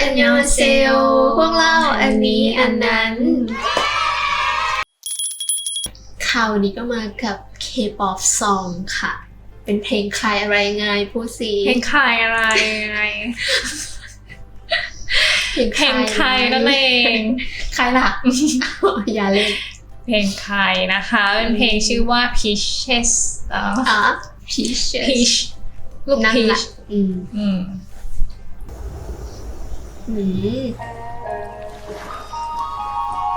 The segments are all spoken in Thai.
อันยองเซลพวกเราอันนี้อันนั้นคราวนี้ก็มากับ K-pop song ค่ะ เป็นเพลงใครอะไรไงพูดสิเพลงใครอะไรอะไรเพลงใครนั่นเองใครล่ะอย่าเล่นเพลงใครนะคะ เป็นเพลงชื่อว่า Peaches เอ่ออะ Peach Peach ลูกนั่นแห Peach ละอืม หรือ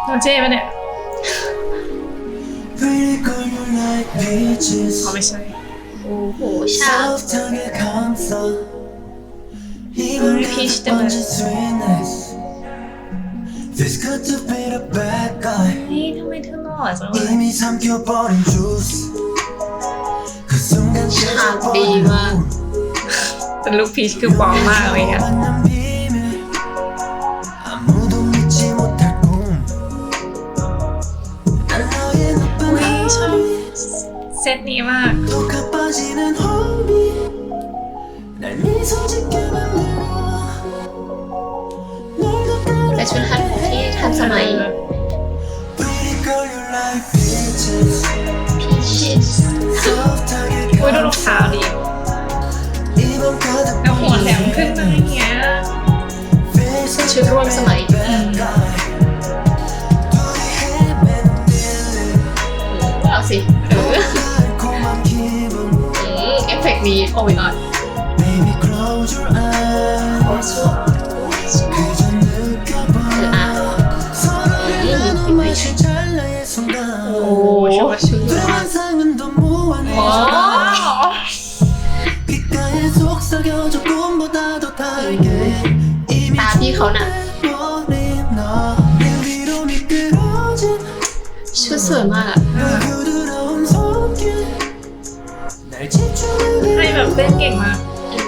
มันเจ๊ปะเนี่ยเขาไม่ใช่โอ้โหชอบพีชเต็มเลยเฮ้ยทำไมเธอหล่อจังเลยหางดีมากแต่ลูกพีชคือปอมมากเลยอะ เซตนี้มาก เฟกต์นี้โอ้ my god Baby close your โอ้ eyes ชัว 그저 느껴봐 서로를 나눠 마신 찰나의 순간 โอ้ชอบชุด 두 มาก 환상은 더 무한해 อ๋อ 귓가에 속삭여줘 꿈보다 더 다르게 이미 ตาพี่เขาน่ะ 준비해버린 너내 위로 미끄러진 ชุดสวยมากอะ 그 เต้นเก่งมากอั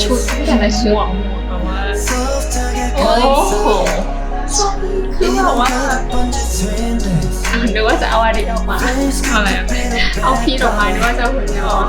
ชุดแต่ละชุดโอ้โหคือแบบว่าอ่านด้วยว่าจะเอาอะไรออกมา เอาอะไรเอาพีดออกมาด้วยว่าจะเอาหุ่นออก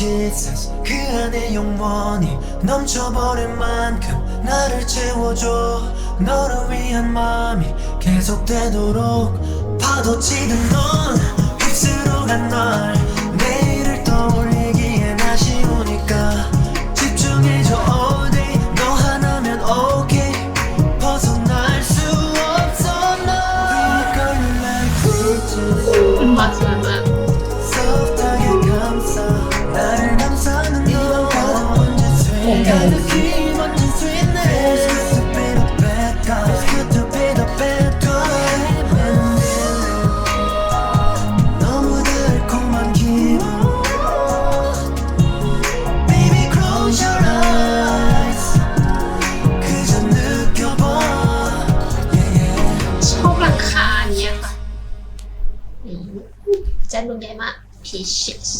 kisses 그 안에 영원히 넘쳐버릴 만큼 나를 채워줘. 너를 위한 마음이 계속되도록 파도 치는 넌 휩쓸어 간 날 แจ้นลงใหญ่มาก Peaches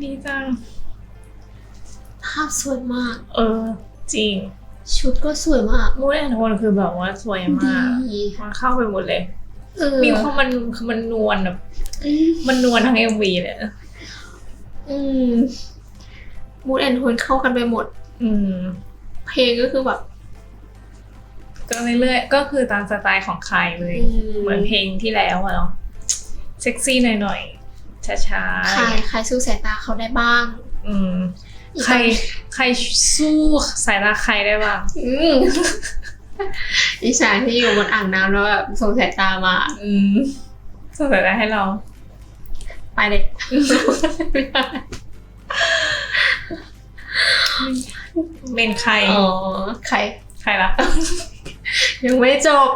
ดีจัง ภาพสวยมาก เออ จริง ชุดก็สวยมาก มูดแอนโทนคือแบบว่าสวยมาก ดีมันเข้าไปหมดเลย เออมีความมันคือมันนวลแบบอืมมันนวลทั้งเอ็มวีเลยอืมมูดแอนโทนเข้ากันไปหมด อืม เพลงก็คือแบบก็เรื่อยๆก็คือตามสไตล์ของใครเลยอืมเหมือนเพลงที่แล้วอะเนาะ เซ็กซี่หน่อยๆช้าใครใครสู้สายตาเขาได้บ้างๆอืมอีกใครใครสู้สายตาใครได้บ้างอืมอีสานที่อยู่บนอ่างน้ำแล้วแบบส่งสายตามา อืมส่งสายตาให้เรา ไปเลยไม่ได้เป็นใครอ๋อ ใคร ใครล่ะยังไม่จบ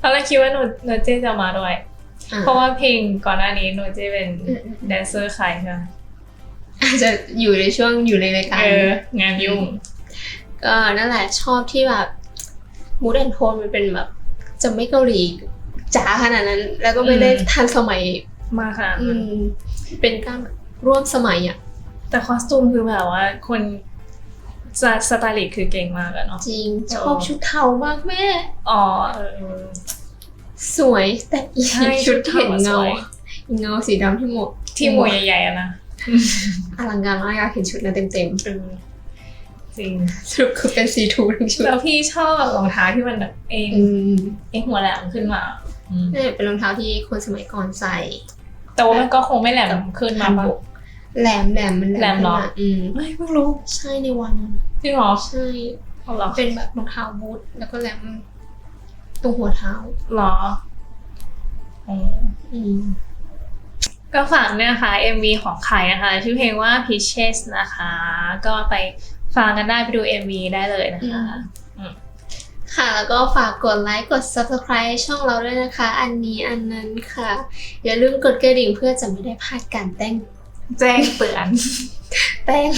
ตอนแรกคิดว่าโนโนเจจะมาด้วยอะ เพราะว่าเพลงก่อนหน้านี้โนเจเป็นอืมอืมแดนเซอร์ใครใช่ไหมอาจจะอยู่ในช่วงอยู่ในรายการเอองานยุ่ง ก็นั่นแหละชอบที่แบบมูดแอนโทนมันเป็นแบบ จะไม่เกาหลีจ๋าขนาดนั้น แล้วก็ไม่ได้อืมทันสมัยมาขนาดอืนั้นมเป็นการร่วมสมัยอะแต่คอสตูมคือแบบว่าคนจะสไตลิสต์คือเก่งมากอะเนาะจริงเออชอบชุดเทามากแม่ อ๋อเออ สวยแต่อีใช่ชุดเห็นชุดเทาเงาสวย อีเงาสีดำที่หมวกที่หมวยใหญ่ๆอะนะอลังการมากอยากเห็นชุดนั้นเต็มเออจริง ๆสรุปคือเป็นสีทูทั้งชุดแล้วพี่ชอบแบบรองเท้าที่มันแบบเองอืมเองหัวแหลมขึ้นมาอืมนี่เป็นรองเท้าที่คนสมัยก่อนใส่ แต่ว่ามันก็คงไม่แหลมขึ้นมาฮันปะบกแหลมแหลมมันแหลมเหรอ ขึ้นมาอืมไม่เพิ่งรู้ใช่ในวันนั้นจริงเหรอใช่ เอาเหรอเป็นแบบรองเท้าบูทแล้วก็แหลม ตรงหัวเท้าเหรออืมอืมก็ฝากเนี่ยนะคะ MV ของใครนะคะ ชื่อเพลงว่า Peaches นะคะ ก็ไปฟังกันได้ไปดู MV ได้เลยนะคะ ค่ะ แล้วก็ฝากกดไลค์กด subscribe ช่องเราด้วยนะคะ อันนี้อันนั้นค่ะ อย่าลืมกดกระดิ่งเพื่อจะไม่ได้พลาดการแต่งแจ้งเตือนแต่ง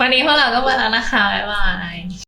วันนี้พวกเราก็มาแล้วนะคะ บ๊ายบาย